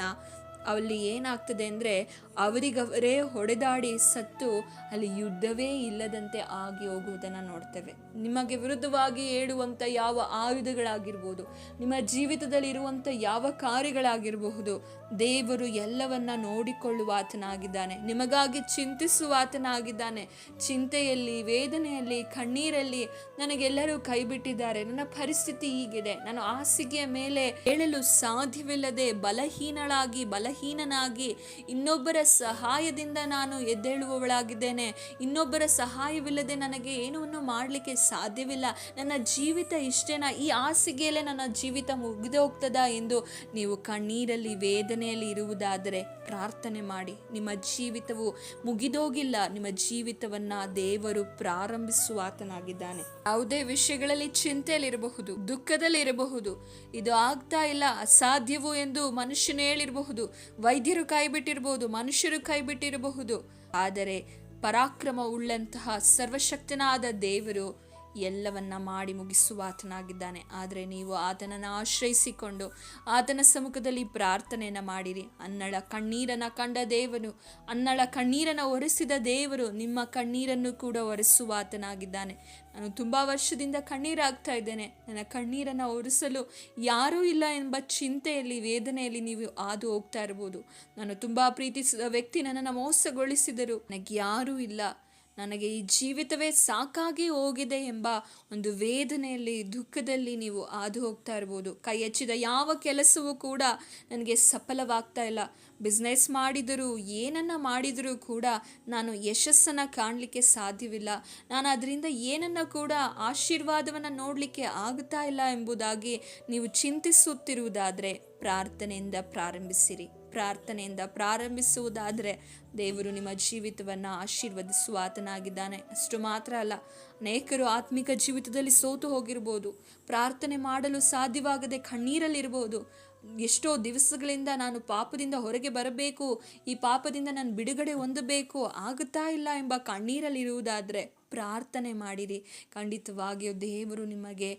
ಅಲ್ಲಿ ಏನಾಗ್ತದೆ ಅಂದರೆ ಅವರಿಗವರೇ ಹೊಡೆದಾಡಿ ಸತ್ತು ಅಲ್ಲಿ ಯುದ್ಧವೇ ಇಲ್ಲದಂತೆ ಆಗಿ ಹೋಗುವುದನ್ನು ನೋಡ್ತೇವೆ. ನಿಮಗೆ ವಿರುದ್ಧವಾಗಿ ಹೇಳುವಂಥ ಯಾವ ಆಯುಧಗಳಾಗಿರ್ಬೋದು, ನಿಮ್ಮ ಜೀವಿತದಲ್ಲಿ ಇರುವಂಥ ಯಾವ ಕಾರ್ಯಗಳಾಗಿರಬಹುದು, ದೇವರು ಎಲ್ಲವನ್ನ ನೋಡಿಕೊಳ್ಳುವ ಆತನಾಗಿದ್ದಾನೆ ನಿಮಗಾಗಿ ಚಿಂತಿಸುವ ಆತನಾಗಿದ್ದಾನೆ ಚಿಂತೆಯಲ್ಲಿ, ವೇದನೆಯಲ್ಲಿ, ಕಣ್ಣೀರಲ್ಲಿ ನನಗೆಲ್ಲರೂ ಕೈ ಬಿಟ್ಟಿದ್ದಾರೆ ನನ್ನ ಪರಿಸ್ಥಿತಿ ಹೀಗಿದೆ. ನಾನು ಹಾಸಿಗೆಯ ಮೇಲೆ ಹೇಳಲು ಸಾಧ್ಯವಿಲ್ಲದೆ ಬಲಹೀನಳಾಗಿ, ಬಲಹೀನನಾಗಿ ಇನ್ನೊಬ್ಬರ ಸಹಾಯದಿಂದ ನಾನು ಎದ್ದೇಳುವವಳಾಗಿದ್ದೇನೆ. ಇನ್ನೊಬ್ಬರ ಸಹಾಯವಿಲ್ಲದೆ ನನಗೆ ಏನೂ ಮಾಡಲಿಕ್ಕೆ ಸಾಧ್ಯವಿಲ್ಲ. ನನ್ನ ಜೀವಿತ ಇಷ್ಟೇನಾ? ಈ ಹಾಸಿಗೆಯಲ್ಲೇ ನನ್ನ ಜೀವಿತ ಮುಗಿದು ಹೋಗ್ತದಾ ಎಂದು ನೀವು ಕಣ್ಣೀರಲ್ಲಿ ವೇದನೆಯಲ್ಲಿ ಇರುವುದಾದರೆ ಪ್ರಾರ್ಥನೆ ಮಾಡಿ. ನಿಮ್ಮ ಜೀವಿತವು ಮುಗಿದೋಗಿಲ್ಲ. ನಿಮ್ಮ ಜೀವಿತವನ್ನ ದೇವರು ಪ್ರಾರಂಭಿಸುವ ಆತನಾಗಿದ್ದಾನೆ ಯಾವುದೇ ವಿಷಯಗಳಲ್ಲಿ ಚಿಂತೆಯಲ್ಲಿರಬಹುದು, ದುಃಖದಲ್ಲಿರಬಹುದು, ಇದು ಆಗ್ತಾ ಇಲ್ಲ, ಅಸಾಧ್ಯವು ಎಂದು ಮನುಷ್ಯನೇ ಹೇಳಿರಬಹುದು. ವೈದ್ಯರು ಕಾಯ್ಬಿಟ್ಟಿರಬಹುದು ಬಿಟ್ಟಿರಬಹುದು ಮನುಷ್ಯರು ಕೈಬಿಟ್ಟಿರಬಹುದು. ಆದರೆ ಪರಾಕ್ರಮ ಉಳ್ಳಂತಹ ಸರ್ವಶಕ್ತನಾದ ದೇವರು ಎಲ್ಲವನ್ನ ಮಾಡಿ ಮುಗಿಸುವ ಆತನಾಗಿದ್ದಾನೆ. ಆದರೆ ನೀವು ಆತನನ್ನು ಆಶ್ರಯಿಸಿಕೊಂಡು ಆತನ ಸಮ್ಮುಖದಲ್ಲಿ ಪ್ರಾರ್ಥನೆಯನ್ನು ಮಾಡಿರಿ. ಅನ್ನಳ ಕಣ್ಣೀರನ್ನು ಕಂಡ ದೇವನು ಅನ್ನಳ ಕಣ್ಣೀರನ್ನು ಒರೆಸಿದ ದೇವರು ನಿಮ್ಮ ಕಣ್ಣೀರನ್ನು ಕೂಡ ಒರೆಸುವ ಆತನಾಗಿದ್ದಾನೆ. ನಾನು ತುಂಬ ವರ್ಷದಿಂದ ಕಣ್ಣೀರಾಗ್ತಾ ಇದ್ದೇನೆ. ನನ್ನ ಕಣ್ಣೀರನ್ನು ಒರೆಸಲು ಯಾರೂ ಇಲ್ಲ ಎಂಬ ಚಿಂತೆಯಲ್ಲಿ, ವೇದನೆಯಲ್ಲಿ ನೀವು ಹಾದು ಹೋಗ್ತಾ ಇರ್ಬೋದು. ನಾನು ತುಂಬ ಪ್ರೀತಿಸಿದ ವ್ಯಕ್ತಿ ನನ್ನನ್ನು ಮೋಸಗೊಳಿಸಿದರು. ನನಗೆ ಯಾರೂ ಇಲ್ಲ. ನನಗೆ ಈ ಜೀವಿತವೇ ಸಾಕಾಗಿ ಹೋಗಿದೆ ಎಂಬ ಒಂದು ವೇದನೆಯಲ್ಲಿ, ದುಃಖದಲ್ಲಿ ನೀವು ಹಾದು ಹೋಗ್ತಾ ಇರ್ಬೋದು. ಕೈ ಹಚ್ಚಿದ ಯಾವ ಕೆಲಸವೂ ಕೂಡ ನನಗೆ ಸಫಲವಾಗ್ತಾ ಇಲ್ಲ. ಬಿಸ್ನೆಸ್ ಮಾಡಿದರೂ, ಏನನ್ನ ಮಾಡಿದರೂ ಕೂಡ ನಾನು ಯಶಸ್ಸನ್ನು ಕಾಣಲಿಕ್ಕೆ ಸಾಧ್ಯವಿಲ್ಲ. ನಾನು ಅದರಿಂದ ಏನನ್ನ ಕೂಡ ಆಶೀರ್ವಾದವನ್ನು ನೋಡಲಿಕ್ಕೆ ಆಗ್ತಾ ಇಲ್ಲ ಎಂಬುದಾಗಿ ನೀವು ಚಿಂತಿಸುತ್ತಿರುವುದಾದರೆ ಪ್ರಾರ್ಥನೆಯಿಂದ ಪ್ರಾರಂಭಿಸಿರಿ. ಪ್ರಾರ್ಥನೆಯಿಂದ ಪ್ರಾರಂಭಿಸುವುದಾದರೆ ದೇವರು ನಿಮ್ಮ ಜೀವಿತವನ್ನು ಆಶೀರ್ವದಿಸುವ ಆತನಾಗಿದ್ದಾನೆ. ಅಷ್ಟು ಮಾತ್ರ ಅಲ್ಲ, ಅನೇಕರು ಆತ್ಮಿಕ ಜೀವಿತದಲ್ಲಿ ಸೋತು ಹೋಗಿರ್ಬೋದು, ಪ್ರಾರ್ಥನೆ ಮಾಡಲು ಸಾಧ್ಯವಾಗದೆ ಕಣ್ಣೀರಲ್ಲಿರ್ಬೋದು. ಎಷ್ಟೋ ದಿವಸಗಳಿಂದ ನಾನು ಪಾಪದಿಂದ ಹೊರಗೆ ಬರಬೇಕು, ಈ ಪಾಪದಿಂದ ನಾನು ಬಿಡುಗಡೆ ಹೊಂದಬೇಕು, ಆಗುತ್ತಾ ಇಲ್ಲ ಎಂಬ ಕಣ್ಣೀರಲ್ಲಿರುವುದಾದರೆ ಪ್ರಾರ್ಥನೆ ಮಾಡಿರಿ. ಖಂಡಿತವಾಗಿಯೂ ದೇವರು ನಿಮಗೆ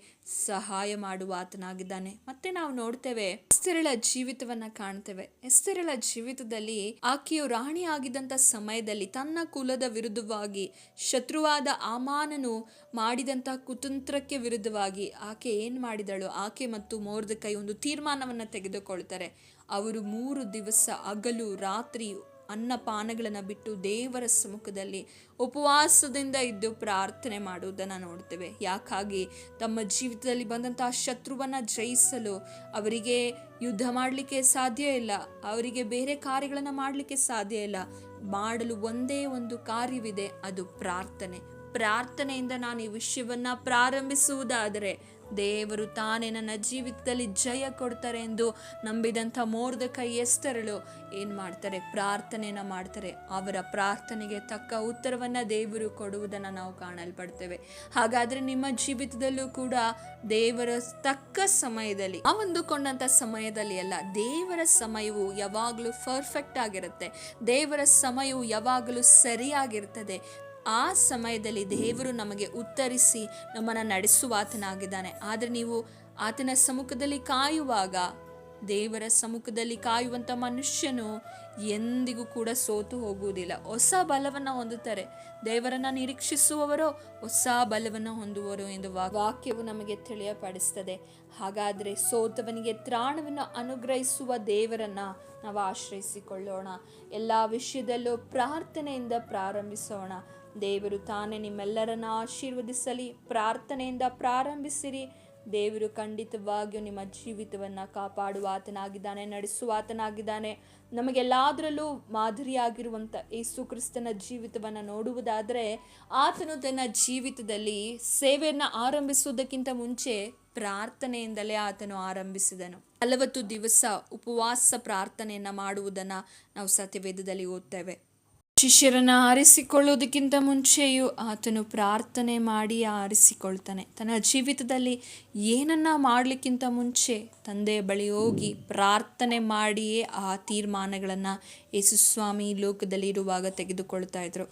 ಸಹಾಯ ಮಾಡುವ ಆತನಾಗಿದ್ದಾನೆ ಮತ್ತೆ ನಾವು ನೋಡ್ತೇವೆ, ಎಸ್ತೇರಳ ಜೀವಿತವನ್ನ ಕಾಣ್ತೇವೆ. ಹೆಸರಳ ಜೀವಿತದಲ್ಲಿ ಆಕೆಯು ರಾಣಿ ಆಗಿದ್ದಂಥ ಸಮಯದಲ್ಲಿ ತನ್ನ ಕುಲದ ವಿರುದ್ಧವಾಗಿ, ಶತ್ರುವಾದ ಆಮಾನನು ಮಾಡಿದಂಥ ಕುತಂತ್ರಕ್ಕೆ ವಿರುದ್ಧವಾಗಿ ಆಕೆ ಏನು ಮಾಡಿದಳು? ಆಕೆ ಮತ್ತು ಮೋರ್ದಕೈ ಒಂದು ತೀರ್ಮಾನವನ್ನು ತೆಗೆದುಕೊಳ್ತಾರೆ. ಅವರು ಮೂರು ದಿವಸ ಹಗಲು, ರಾತ್ರಿ ಅನ್ನಪಾನಗಳನ್ನು ಬಿಟ್ಟು ದೇವರ ಸಮ್ಮುಖದಲ್ಲಿ ಉಪವಾಸದಿಂದ ಇದ್ದು ಪ್ರಾರ್ಥನೆ ಮಾಡುವುದನ್ನು ನೋಡ್ತೇವೆ. ಯಾಕಾಗಿ? ತಮ್ಮ ಜೀವಿತದಲ್ಲಿ ಬಂದಂತಹ ಶತ್ರುವನ್ನು ಜಯಿಸಲು ಅವರಿಗೆ ಯುದ್ಧ ಮಾಡಲಿಕ್ಕೆ ಸಾಧ್ಯ ಇಲ್ಲ. ಅವರಿಗೆ ಬೇರೆ ಕಾರ್ಯಗಳನ್ನು ಮಾಡಲಿಕ್ಕೆ ಸಾಧ್ಯ ಇಲ್ಲ. ಮಾಡಲು ಒಂದೇ ಒಂದು ಕಾರ್ಯವಿದೆ, ಅದು ಪ್ರಾರ್ಥನೆ. ಪ್ರಾರ್ಥನೆಯಿಂದ ನಾನು ಈ ವಿಷಯವನ್ನು ಪ್ರಾರಂಭಿಸುವುದಾದರೆ ದೇವರು ತಾನೇ ನನ್ನ ಜೀವಿತದಲ್ಲಿ ಜಯ ಕೊಡ್ತಾರೆ ಎಂದು ನಂಬಿದಂಥ ಮೋರ್ದ ಕೈ ಎಸ್ತರಳು ಏನು ಮಾಡ್ತಾರೆ? ಪ್ರಾರ್ಥನೆಯನ್ನು ಮಾಡ್ತಾರೆ. ಅವರ ಪ್ರಾರ್ಥನೆಗೆ ತಕ್ಕ ಉತ್ತರವನ್ನು ದೇವರು ಕೊಡುವುದನ್ನು ನಾವು ಕಾಣಲ್ಪಡ್ತೇವೆ. ಹಾಗಾದರೆ ನಿಮ್ಮ ಜೀವಿತದಲ್ಲೂ ಕೂಡ ದೇವರ ತಕ್ಕ ಸಮಯದಲ್ಲಿ, ಆ ಹೊಂದಿಕೊಂಡಂಥ ಸಮಯದಲ್ಲಿ ಅಲ್ಲ, ದೇವರ ಸಮಯವು ಯಾವಾಗಲೂ ಪರ್ಫೆಕ್ಟ್ ಆಗಿರುತ್ತೆ. ದೇವರ ಸಮಯವು ಯಾವಾಗಲೂ ಸರಿಯಾಗಿರ್ತದೆ. ಆ ಸಮಯದಲ್ಲಿ ದೇವರು ನಮಗೆ ಉತ್ತರಿಸಿ ನಮ್ಮನ್ನು ನಡೆಸುವ ಆತನಾಗಿದ್ದಾನೆ. ಆದರೆ ನೀವು ಆತನ ಸಮ್ಮುಖದಲ್ಲಿ ಕಾಯುವಾಗ, ದೇವರ ಸಮ್ಮುಖದಲ್ಲಿ ಕಾಯುವಂಥ ಮನುಷ್ಯನು ಎಂದಿಗೂ ಕೂಡ ಸೋತು ಹೋಗುವುದಿಲ್ಲ. ಹೊಸ ಬಲವನ್ನು ಹೊಂದುತ್ತಾರೆ. ದೇವರನ್ನು ನಿರೀಕ್ಷಿಸುವವರು ಹೊಸ ಬಲವನ್ನು ಹೊಂದುವರು ಎಂದು ವಾಕ್ಯವು ನಮಗೆ ತಿಳಿಯಪಡಿಸ್ತದೆ. ಹಾಗಾದರೆ ಸೋತವನಿಗೆ ತ್ರಾಣವನ್ನು ಅನುಗ್ರಹಿಸುವ ದೇವರನ್ನು ನಾವು ಆಶ್ರಯಿಸಿಕೊಳ್ಳೋಣ. ಎಲ್ಲ ವಿಷಯದಲ್ಲೂ ಪ್ರಾರ್ಥನೆಯಿಂದ ಪ್ರಾರಂಭಿಸೋಣ. ದೇವರು ತಾನೇ ನಿಮ್ಮೆಲ್ಲರನ್ನ ಆಶೀರ್ವದಿಸಲಿ, ಪ್ರಾರ್ಥನೆಯಿಂದ ಪ್ರಾರಂಭಿಸಿರಿ. ದೇವರು ಖಂಡಿತವಾಗಿಯೂ ನಿಮ್ಮ ಜೀವಿತವನ್ನು ಕಾಪಾಡುವ ಆತನಾಗಿದ್ದಾನೆ, ನಡೆಸುವ ಆತನಾಗಿದ್ದಾನೆ. ನಮಗೆಲ್ಲಾದರಲ್ಲೂ ಮಾದರಿಯಾಗಿರುವಂಥ ಯೇಸು ಕ್ರಿಸ್ತನ ಜೀವಿತವನ್ನು ನೋಡುವುದಾದರೆ, ಆತನು ತನ್ನ ಜೀವಿತದಲ್ಲಿ ಸೇವೆಯನ್ನು ಆರಂಭಿಸುವುದಕ್ಕಿಂತ ಮುಂಚೆ ಪ್ರಾರ್ಥನೆಯಿಂದಲೇ ಆತನು ಆರಂಭಿಸಿದನು. ನಲವತ್ತು ದಿವಸ ಉಪವಾಸ ಪ್ರಾರ್ಥನೆಯನ್ನು ಮಾಡುವುದನ್ನು ನಾವು ಸತ್ಯವೇದದಲ್ಲಿ ಓದ್ತೇವೆ. ಶಿಷ್ಯರನ್ನ ಆರಿಸಿಕೊಳ್ಳೋದಕ್ಕಿಂತ ಮುಂಚೆಯೂ ಆತನು ಪ್ರಾರ್ಥನೆ ಮಾಡಿ ಆರಿಸಿಕೊಳ್ತಾನೆ. ತನ್ನ ಜೀವಿತದಲ್ಲಿ ಏನನ್ನ ಮಾಡಲಿಕ್ಕಿಂತ ಮುಂಚೆ ತಂದೆ ಬಳಿ ಹೋಗಿ ಪ್ರಾರ್ಥನೆ ಮಾಡಿಯೇ ಆ ತೀರ್ಮಾನಗಳನ್ನು ಯೇಸುಸ್ವಾಮಿ ಲೋಕದಲ್ಲಿ ಇರುವಾಗ ತೆಗೆದುಕೊಳ್ತಾ ಇದ್ರು.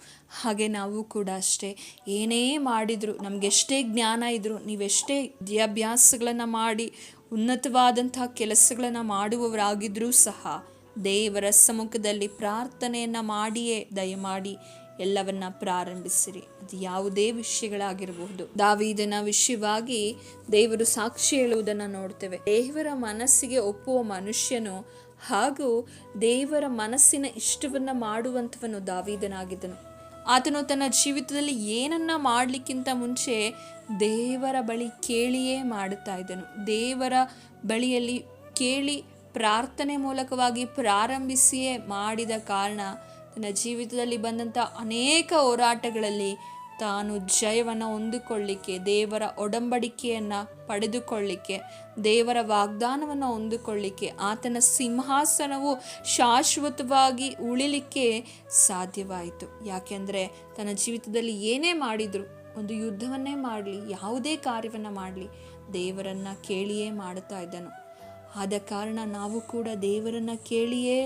ಹಾಗೆ ನಾವು ಕೂಡ ಅಷ್ಟೇ. ಏನೇ ಮಾಡಿದ್ರು, ನಮಗೆಷ್ಟೇ ಜ್ಞಾನ ಇದ್ರು, ನೀವೆಷ್ಟೇ ವಿದ್ಯಾಭ್ಯಾಸಗಳನ್ನು ಮಾಡಿ ಉನ್ನತವಾದಂತಹ ಕೆಲಸಗಳನ್ನು ಮಾಡುವವರಾಗಿದ್ದರೂ ಸಹ ದೇವರ ಸಮ್ಮುಖದಲ್ಲಿ ಪ್ರಾರ್ಥನೆಯನ್ನು ಮಾಡಿಯೇ ದಯಮಾಡಿ ಎಲ್ಲವನ್ನ ಪ್ರಾರಂಭಿಸಿರಿ. ಅದು ಯಾವುದೇ ವಿಷಯಗಳಾಗಿರಬಹುದು. ದಾವಿದನ ವಿಷಯವಾಗಿ ದೇವರು ಸಾಕ್ಷಿ ಹೇಳುವುದನ್ನು ನೋಡ್ತೇವೆ. ದೇವರ ಮನಸ್ಸಿಗೆ ಒಪ್ಪುವ ಮನುಷ್ಯನು ಹಾಗೂ ದೇವರ ಮನಸ್ಸಿನ ಇಷ್ಟವನ್ನ ಮಾಡುವಂಥವನು ದಾವಿದನಾಗಿದ್ದನು. ಆತನು ತನ್ನ ಜೀವಿತದಲ್ಲಿ ಏನನ್ನ ಮಾಡಲಿಕ್ಕಿಂತ ಮುಂಚೆ ದೇವರ ಬಳಿ ಕೇಳಿಯೇ ಮಾಡುತ್ತಾ ಇದ್ದನು. ದೇವರ ಬಳಿಯಲ್ಲಿ ಕೇಳಿ ಪ್ರಾರ್ಥನೆ ಮೂಲಕವಾಗಿ ಪ್ರಾರಂಭಿಸಿಯೇ ಮಾಡಿದ ಕಾರಣ ತನ್ನ ಜೀವಿತದಲ್ಲಿ ಬಂದಂಥ ಅನೇಕ ಹೋರಾಟಗಳಲ್ಲಿ ತಾನು ಜಯವನ್ನು ಹೊಂದಿಕೊಳ್ಳಿಕ್ಕೆ, ದೇವರ ಒಡಂಬಡಿಕೆಯನ್ನು ಪಡೆದುಕೊಳ್ಳಿಕ್ಕೆ, ದೇವರ ವಾಗ್ದಾನವನ್ನು ಹೊಂದಿಕೊಳ್ಳಿಕ್ಕೆ, ಆತನ ಸಿಂಹಾಸನವು ಶಾಶ್ವತವಾಗಿ ಉಳಿಲಿಕ್ಕೆ ಸಾಧ್ಯವಾಯಿತು. ಯಾಕೆಂದರೆ ತನ್ನ ಜೀವಿತದಲ್ಲಿ ಏನೇ ಮಾಡಿದ್ರು, ಒಂದು ಯುದ್ಧವನ್ನೇ ಮಾಡಲಿ, ಯಾವುದೇ ಕಾರ್ಯವನ್ನು ಮಾಡಲಿ, ದೇವರನ್ನು ಕೇಳಿಯೇ ಮಾಡುತ್ತಾ ಇದ್ದನು. ಆದ ಕಾರಣ ನಾವು ಕೂಡ ದೇವರನ್ನ ಕೇಳಿಯೇ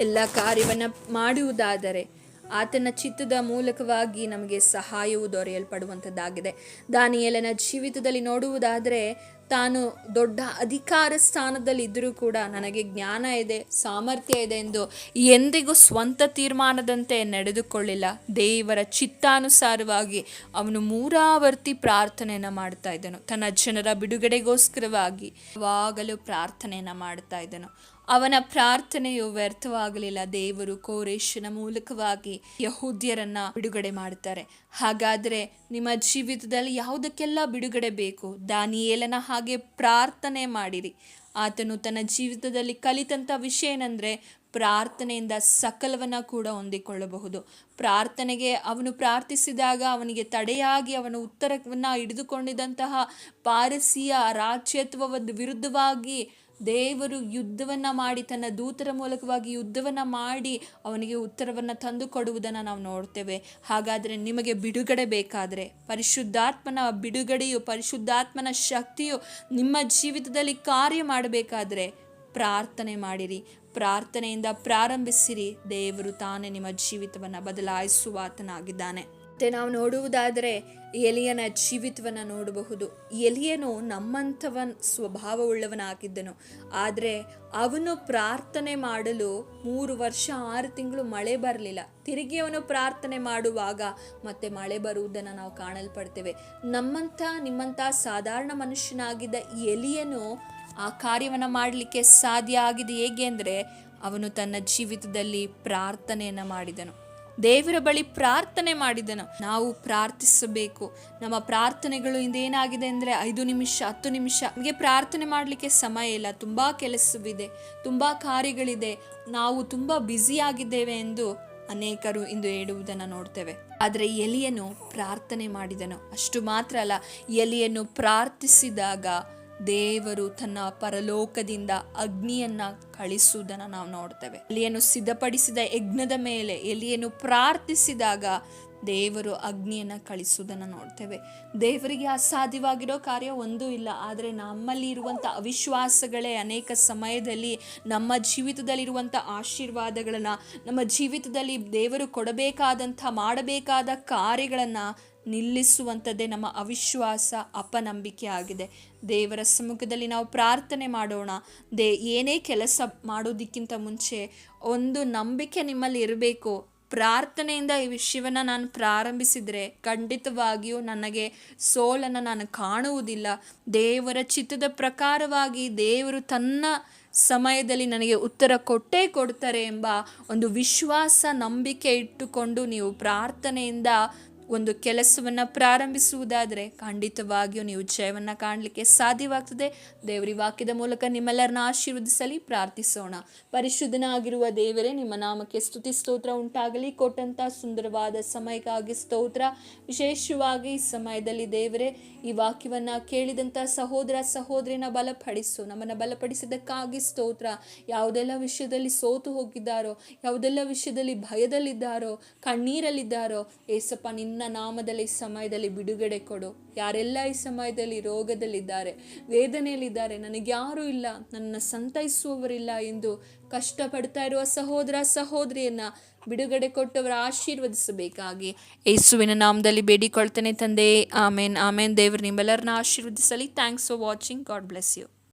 ಎಲ್ಲ ಕಾರ್ಯವನ್ನು ಮಾಡುವುದಾದರೆ ಆತನ ಚಿತ್ತದ ಮೂಲಕವಾಗಿ ನಮಗೆ ಸಹಾಯವು ದೊರೆಯಲ್ಪಡುವಂಥದ್ದಾಗಿದೆ. ದಾನಿಯೇಲನ ಜೀವಿತದಲ್ಲಿ ನೋಡುವುದಾದರೆ ತಾನು ದೊಡ್ಡ ಅಧಿಕಾರ ಸ್ಥಾನದಲ್ಲಿ ಇದ್ದರೂ ಕೂಡ ನನಗೆ ಜ್ಞಾನ ಇದೆ, ಸಾಮರ್ಥ್ಯ ಇದೆ ಎಂದು ಎಂದಿಗೂ ಸ್ವಂತ ತೀರ್ಮಾನದಂತೆ ನಡೆದುಕೊಳ್ಳಿಲ್ಲ. ದೇವರ ಚಿತ್ತಾನುಸಾರವಾಗಿ ಅವನು ಮೂರಾವರ್ತಿ ಪ್ರಾರ್ಥನೆಯನ್ನು ಮಾಡ್ತಾ ಇದ್ದನು. ತನ್ನ ಜನರ ಬಿಡುಗಡೆಗೋಸ್ಕರವಾಗಿ ಯಾವಾಗಲೂ ಪ್ರಾರ್ಥನೆಯನ್ನು ಮಾಡ್ತಾ ಇದ್ದನು. ಅವನ ಪ್ರಾರ್ಥನೆಯು ವ್ಯರ್ಥವಾಗಲಿಲ್ಲ. ದೇವರು ಕೋರೇಶನ ಮೂಲಕವಾಗಿ ಯಹೂದ್ಯರನ್ನ ಬಿಡುಗಡೆ ಮಾಡ್ತಾರೆ ಹಾಗಾದರೆ ನಿಮ್ಮ ಜೀವಿತದಲ್ಲಿ ಯಾವುದಕ್ಕೆಲ್ಲ ಬಿಡುಗಡೆ ಬೇಕು? ದಾನಿಯೇಲನ ಹಾಗೆ ಪ್ರಾರ್ಥನೆ ಮಾಡಿರಿ. ಆತನು ತನ್ನ ಜೀವಿತದಲ್ಲಿ ಕಲಿತಂಥ ವಿಷಯ ಏನಂದರೆ ಪ್ರಾರ್ಥನೆಯಿಂದ ಸಕಲವನ್ನ ಕೂಡ ಹೊಂದಿಕೊಳ್ಳಬಹುದು. ಪ್ರಾರ್ಥನೆಗೆ ಅವನು ಪ್ರಾರ್ಥಿಸಿದಾಗ ಅವನಿಗೆ ತಡೆಯಾಗಿ ಅವನ ಉತ್ತರವನ್ನು ಹಿಡಿದುಕೊಂಡಿದ್ದಂತಹ ಪಾರಸಿಯ ರಾಜ್ಯತ್ವದ ವಿರುದ್ಧವಾಗಿ ದೇವರು ಯುದ್ಧವನ್ನ ಮಾಡಿ ತನ್ನ ದೂತರ ಮೂಲಕವಾಗಿ ಯುದ್ಧವನ್ನ ಮಾಡಿ ಅವನಿಗೆ ಉತ್ತರವನ್ನು ತಂದು ಕೊಡುವುದನ್ನು ನಾವು ನೋಡ್ತೇವೆ. ಹಾಗಾದರೆ ನಿಮಗೆ ಬಿಡುಗಡೆ ಬೇಕಾದರೆ, ಪರಿಶುದ್ಧಾತ್ಮನ ಬಿಡುಗಡೆಯು, ಪರಿಶುದ್ಧಾತ್ಮನ ಶಕ್ತಿಯು ನಿಮ್ಮ ಜೀವಿತದಲ್ಲಿ ಕಾರ್ಯ ಮಾಡಬೇಕಾದ್ರೆ ಪ್ರಾರ್ಥನೆ ಮಾಡಿರಿ. ಪ್ರಾರ್ಥನೆಯಿಂದ ಪ್ರಾರಂಭಿಸಿರಿ. ದೇವರು ತಾನೇ ನಿಮ್ಮ ಜೀವಿತವನ್ನು ಬದಲಾಯಿಸುವ ಆತನಾಗಿದ್ದಾನೆ ಮತ್ತೆ ನಾವು ನೋಡುವುದಾದರೆ ಎಲಿಯನ ಜೀವಿತವನ್ನು ನೋಡಬಹುದು. ಎಲಿಯನು ನಮ್ಮಂಥವನ್ ಸ್ವಭಾವವುಳ್ಳವನಾಗಿದ್ದನು. ಆದರೆ ಅವನು ಪ್ರಾರ್ಥನೆ ಮಾಡಲು ಮೂರು ವರ್ಷ, ಆರು ತಿಂಗಳು ಮಳೆ ಬರಲಿಲ್ಲ. ತಿರುಗಿ ಅವನು ಪ್ರಾರ್ಥನೆ ಮಾಡುವಾಗ ಮತ್ತೆ ಮಳೆ ಬರುವುದನ್ನು ನಾವು ಕಾಣಲ್ಪಡ್ತೇವೆ. ನಮ್ಮಂಥ, ನಿಮ್ಮಂಥ ಸಾಧಾರಣ ಮನುಷ್ಯನಾಗಿದ್ದ ಎಲಿಯನು ಆ ಕಾರ್ಯವನ್ನು ಮಾಡಲಿಕ್ಕೆ ಸಾಧ್ಯ ಆಗಿದೆ ಹೇಗೆ ಅಂದರೆ, ಅವನು ತನ್ನ ಜೀವಿತದಲ್ಲಿ ಪ್ರಾರ್ಥನೆಯನ್ನು ಮಾಡಿದನು. ದೇವರ ಬಳಿ ಪ್ರಾರ್ಥನೆ ಮಾಡಿದನು. ನಾವು ಪ್ರಾರ್ಥಿಸಬೇಕು. ನಮ್ಮ ಪ್ರಾರ್ಥನೆಗಳು ಇಂದೇನಾಗಿದೆ ಅಂದರೆ ಐದು ನಿಮಿಷ, ಹತ್ತು ನಿಮಿಷ ನಮಗೆ ಪ್ರಾರ್ಥನೆ ಮಾಡಲಿಕ್ಕೆ ಸಮಯ ಇಲ್ಲ. ತುಂಬ ಕೆಲಸವಿದೆ, ತುಂಬ ಕಾರ್ಯಗಳಿದೆ. ನಾವು ತುಂಬ ಬ್ಯುಸಿಯಾಗಿದ್ದೇವೆ ಎಂದು ಅನೇಕರು ಇಂದು ಹೇಳುವುದನ್ನು ನೋಡ್ತೇವೆ. ಆದರೆ ಎಲಿಯನು ಪ್ರಾರ್ಥನೆ ಮಾಡಿದನು. ಅಷ್ಟು ಮಾತ್ರ ಅಲ್ಲ, ಎಲಿಯನ್ನು ಪ್ರಾರ್ಥಿಸಿದಾಗ ದೇವರು ತನ್ನ ಪರಲೋಕದಿಂದ ಅಗ್ನಿಯನ್ನ ಕಳಿಸುವುದನ್ನು ನಾವು ನೋಡ್ತೇವೆ. ಎಲಿಯನ್ನು ಸಿದ್ಧಪಡಿಸಿದ ಯಜ್ಞದ ಮೇಲೆ ಎಲಿಯನ್ನು ಪ್ರಾರ್ಥಿಸಿದಾಗ ದೇವರು ಅಗ್ನಿಯನ್ನು ಕಳಿಸುವುದನ್ನು ನೋಡ್ತೇವೆ. ದೇವರಿಗೆ ಅಸಾಧ್ಯವಾಗಿರೋ ಕಾರ್ಯ ಒಂದೂ ಇಲ್ಲ. ಆದರೆ ನಮ್ಮಲ್ಲಿ ಇರುವಂಥ ಅವಿಶ್ವಾಸಗಳೇ ಅನೇಕ ಸಮಯದಲ್ಲಿ ನಮ್ಮ ಜೀವಿತದಲ್ಲಿರುವಂಥ ಆಶೀರ್ವಾದಗಳನ್ನು, ನಮ್ಮ ಜೀವಿತದಲ್ಲಿ ದೇವರು ಕೊಡಬೇಕಾದಂಥ ಮಾಡಬೇಕಾದ ಕಾರ್ಯಗಳನ್ನು ನಿಲ್ಲಿಸುವಂಥದ್ದೇ ನಮ್ಮ ಅವಿಶ್ವಾಸ, ಅಪನಂಬಿಕೆ ಆಗಿದೆ. ದೇವರ ಸಮ್ಮುಖದಲ್ಲಿ ನಾವು ಪ್ರಾರ್ಥನೆ ಮಾಡೋಣ. ದೇ, ಏನೇ ಕೆಲಸ ಮಾಡೋದಕ್ಕಿಂತ ಮುಂಚೆ ಒಂದು ನಂಬಿಕೆ ನಿಮ್ಮಲ್ಲಿ ಇರಬೇಕು. ಪ್ರಾರ್ಥನೆಯಿಂದ ಈ ವಿಷಯವನ್ನು ನಾನು ಪ್ರಾರಂಭಿಸಿದರೆ ಖಂಡಿತವಾಗಿಯೂ ನನಗೆ ಸೋಲನ್ನು ನಾನು ಕಾಣುವುದಿಲ್ಲ. ದೇವರ ಚಿತ್ತದ ಪ್ರಕಾರವಾಗಿ ದೇವರು ತನ್ನ ಸಮಯದಲ್ಲಿ ನನಗೆ ಉತ್ತರ ಕೊಟ್ಟೇ ಕೊಡ್ತಾರೆ ಎಂಬ ಒಂದು ವಿಶ್ವಾಸ, ನಂಬಿಕೆ ಇಟ್ಟುಕೊಂಡು ನೀವು ಪ್ರಾರ್ಥನೆಯಿಂದ ಒಂದು ಕೆಲಸವನ್ನು ಪ್ರಾರಂಭಿಸುವುದಾದರೆ ಖಂಡಿತವಾಗಿಯೂ ನೀವು ಜಯವನ್ನು ಕಾಣಲಿಕ್ಕೆ ಸಾಧ್ಯವಾಗ್ತದೆ. ದೇವರಿ ವಾಕ್ಯದ ಮೂಲಕ ನಿಮ್ಮೆಲ್ಲರನ್ನ ಆಶೀರ್ವದಿಸಲಿ, ಪ್ರಾರ್ಥಿಸೋಣ. ಪರಿಶುದ್ಧನಾಗಿರುವ ದೇವರೇ, ನಿಮ್ಮ ನಾಮಕ್ಕೆ ಸ್ತುತಿ, ಸ್ತೋತ್ರ ಉಂಟಾಗಲಿ. ಕೊಟ್ಟಂಥ ಸುಂದರವಾದ ಸಮಯಕ್ಕಾಗಿ ಸ್ತೋತ್ರ. ವಿಶೇಷವಾಗಿ ಈ ಸಮಯದಲ್ಲಿ ದೇವರೇ, ಈ ವಾಕ್ಯವನ್ನು ಕೇಳಿದಂಥ ಸಹೋದರ, ಸಹೋದರಿನ ಬಲಪಡಿಸು. ನಮ್ಮನ್ನು ಬಲಪಡಿಸಿದ್ದಕ್ಕಾಗಿ ಸ್ತೋತ್ರ. ಯಾವುದೆಲ್ಲ ವಿಷಯದಲ್ಲಿ ಸೋತು ಹೋಗಿದ್ದಾರೋ, ಯಾವುದೆಲ್ಲ ವಿಷಯದಲ್ಲಿ ಭಯದಲ್ಲಿದ್ದಾರೋ, ಕಣ್ಣೀರಲ್ಲಿದ್ದಾರೋ, ಏಸಪ್ಪ ನಿನ್ನ ನಾಮದಲ್ಲಿ ಈ ಸಮಯದಲ್ಲಿ ಬಿಡುಗಡೆ ಕೊಡು. ಯಾರೆಲ್ಲ ಈ ಸಮಯದಲ್ಲಿ ರೋಗದಲ್ಲಿದ್ದಾರೆ, ವೇದನೆಯಲ್ಲಿದ್ದಾರೆ, ನನಗೆ ಯಾರೂ ಇಲ್ಲ ನನ್ನ ಸಂತೈಸುವವರಿಲ್ಲ ಎಂದು ಕಷ್ಟಪಡ್ತಾ ಇರುವ ಸಹೋದರ ಸಹೋದರಿಯನ್ನ ಬಿಡುಗಡೆ ಕೊಟ್ಟವರ ಆಶೀರ್ವದಿಸಬೇಕಾಗಿ. ಯೇಸುವಿನ ನಾಮದಲ್ಲಿ ಬೇಡಿಕೊಳ್ತೇನೆ ತಂದೆ. ಆಮೇನ್. ಆಮೇನ್. ದೇವರು ನಿಮ್ಮೆಲ್ಲರನ್ನ ಆಶೀರ್ವದಿಸಲಿ. Thanks for watching God bless you